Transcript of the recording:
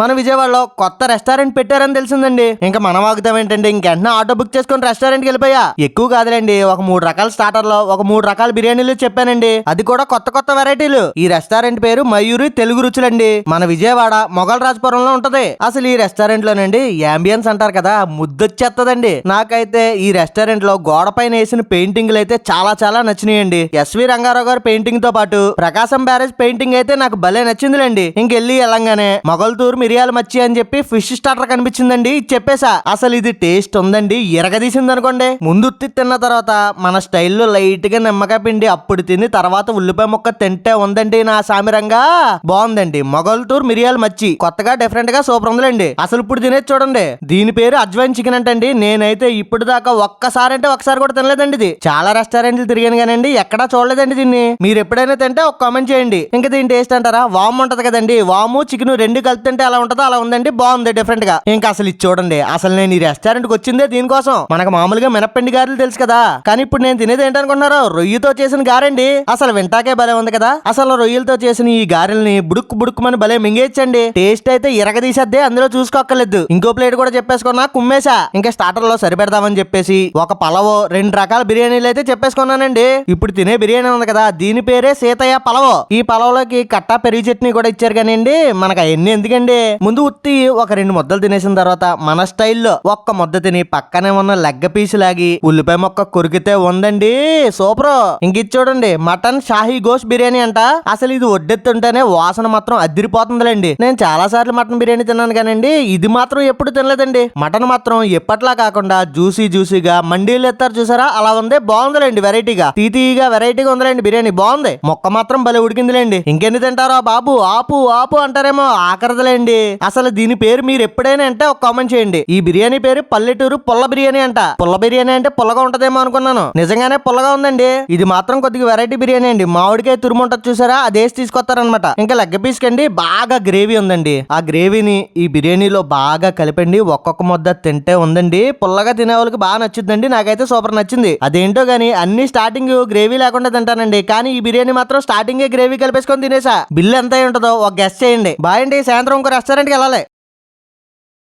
మన విజయవాడలో కొత్త రెస్టారెంట్ పెట్టారని తెలిసిందండి. ఇంకా మనం ఆగుతాం ఏంటంటే ఇంకెంటనే ఆటో బుక్ చేసుకుని రెస్టారెంట్కి వెళ్ళిపోయా. ఎక్కువ కాదులేండి ఒక మూడు రకాల స్టార్టర్లో ఒక మూడు రకాల బిర్యానీలు చెప్పానండి. అది కూడా కొత్త కొత్త వెరైటీలు. ఈ రెస్టారెంట్ పేరు మయూరి తెలుగు రుచులండి. మన విజయవాడ మొఘల్ రాజపురంలో ఉంటది. అసలు ఈ రెస్టారెంట్ లోనండి యాంబియన్స్ అంటారు కదా ముద్దొచ్చేస్తదండి నాకైతే ఈ రెస్టారెంట్లో గోడ పైన వేసిన పెయింటింగ్లు అయితే చాలా చాలా నచ్చినాయండి. ఎస్వి రంగారావు గారి పెయింటింగ్తో పాటు ప్రకాశం బ్యారేజ్ పెయింటింగ్ అయితే నాకు భలే నచ్చిందిలేండి. ఇంకెళ్ళి వెళ్ళంగానే మొగల్తూరు మిరియాల మచ్చి అని చెప్పి ఫిష్ స్టార్టర్ కనిపించిందండి. చెప్పేసా అసలు ఇది టేస్ట్ ఉందండి? ఎరగదీసింది అనుకోండి ముందు ఉత్తి తిన్న తర్వాత మన స్టైల్లో లైట్గా నిమ్మకాయ పిండి అప్పుడు తిని తర్వాత ఉల్లిపాయ ముక్క తింటే ఉందండి నా సామిరంగా. బాగుందండి. మొగల్తూరు మిరియాల మచ్చి. కొత్తగా డిఫరెంట్గా సూపర్ ఉందండి అసలు ఇప్పుడు తినేది చూడండి. దీని పేరు అజ్వైన్ చికెన్ అంటండి. నేనైతే ఇప్పుడు దాకా ఒక్కసారి అంటే ఒకసారి కూడా తినలేదండి ఇది. చాలా రెస్టారెంట్లు తిరిగాను కానండి ఎక్కడా చూడలేదండి దీన్ని. మీరు ఎప్పుడైనా తింటే ఒక కామెంట్ చేయండి. ఇంకా దీని టేస్ట్ అంటారా? వాము ఉంటది కదండి. వాము చికెన్ రెండు కలిపి తింటే ఎలా ఉంటుందో అలా ఉందండి బాగుంది డిఫరెంట్గా. ఇంకా అసలు ఇది చూడండి అసలు నేను ఈ రెస్టారెంట్కి వచ్చిందే దీనికోసం. మనకు మామూలుగా మినప్పిండి గారెలు తెలుసు కదా. కానీ ఇప్పుడు నేను తినేది ఏంటనుకుంటున్నారు రొయ్యతో చేసిన గారండి. అసలు వింటాకే భలే ఉంది కదా. అసలు రొయ్యలతో చేసిన ఈ గారెల్ని బుడుక్కు బుడుక్కుమని భలే మింగేయచ్చండి. టేస్ట్ అయితే ఇరగదీసేద్దే అందులో చూసుకోక్కర్లేదు. ఇంకో ప్లేట్ కూడా చెప్పేసుకున్నా కుమ్మేసా ఇంకా స్టార్టర్లో సరిపెడదామని చెప్పేసి ఒక పలవో రెండు రకాల బిర్యానీలు అయితే చెప్పేసుకున్నానండి. ఇప్పుడు తినే బిర్యానీ ఉంది కదా దీని పేరే సీతయ్య పలవో. ఈ పలవలోకి కట్టా పెరిగి చట్నీ కూడా ఇచ్చారు కానివ్వండి మనకు అవన్నీ ఎందుకండి? ముందు ఉత్తి ఒక రెండు ముద్దలు తినేసిన తర్వాత మన స్టైల్లో ఒక్క ముద్ద తిని పక్కనే ఉన్న లెగ్గ పీసు లాగి ఉల్లిపాయ మొక్క కొరికితే ఉందండి. సూపర్. ఇంక చూడండి మటన్ షాహీ గోష్ బిర్యానీ అంట. అసలు ఇది వడ్డెత్తుంటేనే వాసన మాత్రం అదిరిపోతుందిలేండి. నేను చాలా సార్లు మటన్ బిర్యానీ తిన్నాను కానండి ఇది మాత్రం ఎప్పుడు తినలేదండి. మటన్ మాత్రం ఎప్పట్లా కాకుండా జ్యూసీ జ్యూసీగా మండీలు ఎత్తారు చూసారా? అలా ఉంది బాగుందిలేండి వెరైటీగా. తీతీగా వెరైటీగా ఉందిలేండి బిర్యానీ బాగుంది. మొక్క మాత్రం భలే ఉడికిందిలేండి. ఇంకెన్ని తింటారో బాబు? ఆపు ఆపు అంటారేమో ఆకరదలేండి. అసలు దీని పేరు మీరు ఎప్పుడైనా అంటే ఒక కామెంట్ చేయండి. ఈ బిర్యానీ పేరు పల్లెటూరు పుల్ల బిర్యానీ అంట. పుల్ల బిర్యానీ అంటే పుల్లగా ఉంటదేమో అనుకున్నాను. నిజంగానే పుల్లగా ఉందండి. ఇది మాత్రం కొద్దిగా వెరైటీ బిర్యానీ అండి. మామిడికాయ తురుము ఉంటుంది చూసారా? అదేసి తీసుకొస్తారనమాట ఇంకా లెగ్గ పీస్ కండి బాగా గ్రేవీ ఉందండి. ఆ గ్రేవీని ఈ బిర్యానీలో బాగా కలిపండి. ఒక్కొక్క ముద్ద తింటే ఉందండి. పుల్లగా తినే వాళ్ళకి బాగా నచ్చుద్దండి నాకైతే సూపర్ నచ్చింది. అదేంటో గానీ అన్ని స్టార్టింగ్ గ్రేవీ లేకుండా తింటానండి. కానీ ఈ బిర్యానీ మాత్రం స్టార్టింగ్ గ్రేవీ కలిపేసుకొని తినేసా. బిల్లు ఎంత ఉంటుందో ఒక గెస్ట్ చేయండి. బాయ్ అండి. సాయంత్రం ఇంకో రెస్టారెంట్కి వెళ్ళాలి.